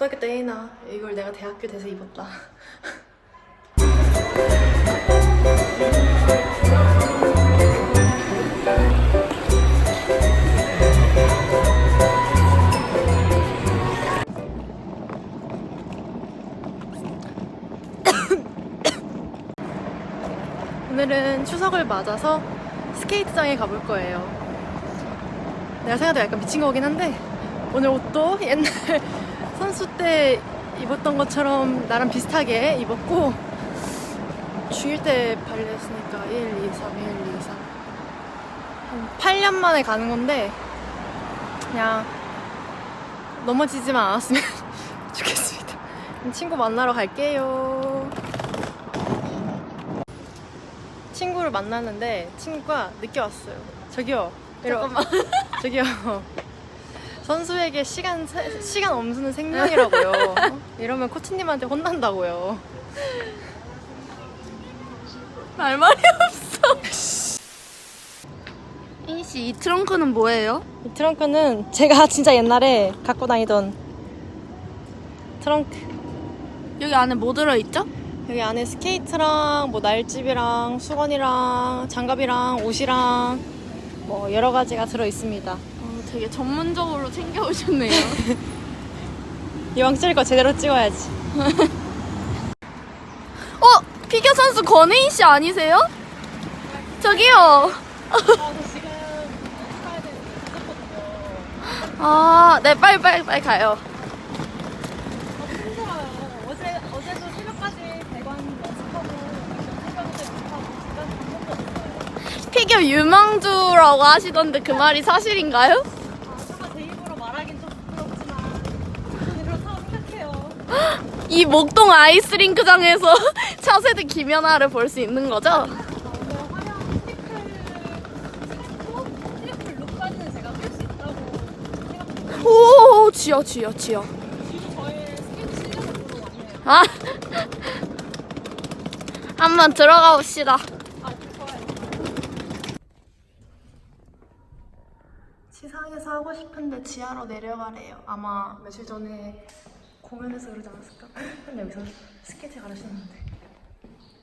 초등학교 때 A나 이걸 내가 대학교 돼서 입었다. 오늘은 추석을 맞아서 스케이트장에 가볼 거예요. 내가 생각해도 약간 미친 거긴 한데 오늘 옷도 옛날 선수 때 입었던 것처럼 나랑 비슷하게 입었고 중1 때 발렸으니까 1, 2, 3, 1, 2, 3. 한 8년 만에 가는 건데 그냥 넘어지지만 않았으면 좋겠습니다. 친구 만나러 갈게요. 친구를 만났는데 친구가 늦게 왔어요. 저기요. 잠깐만. 저기요. 선수에게 시간 세- 시간 엄수는 생명이라고요. 어? 이러면 코치님한테 혼난다고요. 할 말이 없어. 인씨 이 트렁크는 뭐예요? 이 트렁크는 제가 진짜 옛날에 갖고 다니던 트렁크. 여기 안에 뭐 들어있죠? 여기 안에 스케이트랑 뭐 날집이랑 수건이랑 장갑이랑 옷이랑 뭐 여러 가지가 들어 있습니다. 어, 되게 전문적으로 챙겨오셨네요. 이왕 찍을 거 제대로 찍어야지. 어? 피겨 선수 권혜인 씨 아니세요? 저기요. 아, 네, 빨리 빨리 빨리 가요. 피겨 유망주라고 하시던데 그 말이 사실인가요? 아, 차마 제 입으로 말하긴 좀 부끄럽지만 저는 그렇다고 생각해요. 이 목동 아이스링크장에서 차세대 김연아를 볼 수 있는 거죠? 오, 지어, 지어, 지어. 아, 한번 들어가 봅시다. 지상에서 하고 싶은데 지하로 내려가래요. 아마 며칠 전에 공연에서 그러지 않았을까? 근데 여기서 스케이트 가르쳤는데.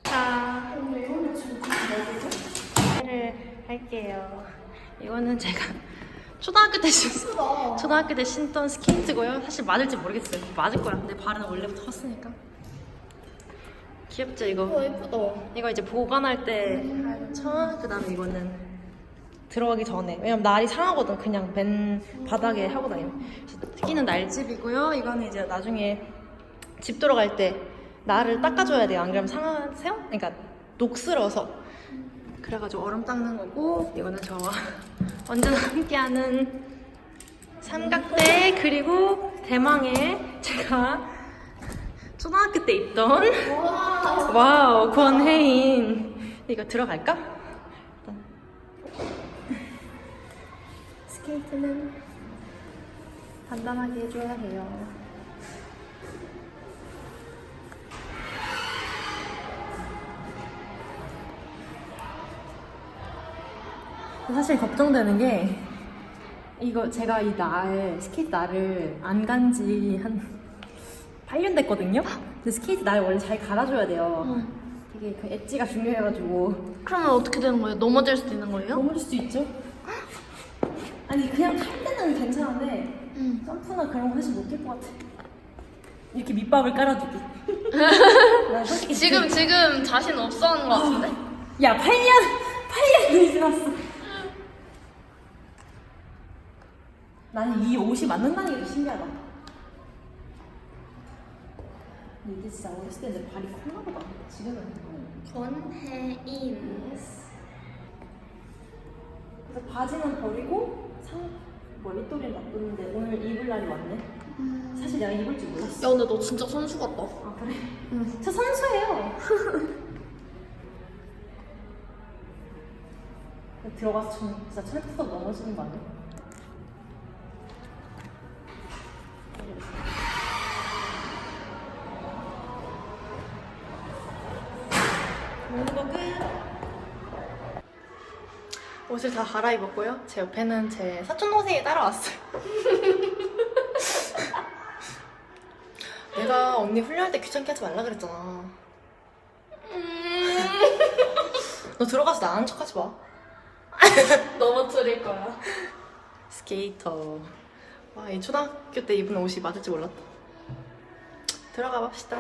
자, 를 할게요. 이거는 제가 초등학교 때 신, 초등학교 때 신던 스케이트고요. 사실 맞을지 모르겠어요. 맞을 거야. 근데 발은 원래부터 컸으니까. 귀엽죠 이거? 예쁘다. 이거 이제 보관할 때 천, 그 다음에 이거는 들어가기 전에. 왜냐면 날이 상하거든. 그냥 맨 바닥에 하고 다니면. 그래서 끼는 날집이고요. 이거는 이제 나중에 집 들어갈 때 날을 닦아줘야 돼요. 안 그러면 상하세요? 그러니까 녹슬어서. 그래가지고 얼음 닦는 거고, 이거는 저와 언제나 함께하는 삼각대, 그리고 대망의 제가 초등학교 때 입던 와우 권혜인 이거 들어갈까? 스케이트는 단단하게 해줘야 해요 사실 걱정되는 게 이거 제가 이 날 스케이트 날을 안 간 지 한 8년 됐거든요. 근데 스케이트 날 원래 잘 갈아줘야 돼요. 되게 그 엣지가 중요해가지고 그러면 어떻게 되는 거예요? 넘어질 수도 있는 거예요? 넘어질 수 있죠. 아니 그냥 탈 때는 괜찮은데 응. 점프나 그런 거 사실 못할 것 같아. 이렇게 밑밥을. 난 솔직히 지금 지금 자신 없어 하는 것 같은데? 야 8년 8년이 지났어. 나는 이 옷이 맞는다는 게더 신기하다. 근데 이게 진짜 어렸을 때 내 발이 컸나 보다. 지금은. 권혜인. 그래서 바지는 버리고 상, 뭐 윗도리는 놔뒀는데 오늘 입을 날이 왔네. 사실 내가 입을 줄 몰랐어. 야 근데 너 진짜 선수 같다. 아 그래? 저 선수예요. 들어가서 좀 진짜 철푸덕 넘어지는 거 아니야? 거 끝. 옷을 다 갈아입었고요. 제 옆에는 제 사촌 동생이 따라왔어요. 내가 언니 훈련할 때 귀찮게 하지 말라 그랬잖아. 너 들어가서 나는 척 하지 마. 넘어뜨릴 거야. 스케이터. 와, 이 초등학교 때 입은 옷이 맞을지 몰랐다. 들어가 봅시다.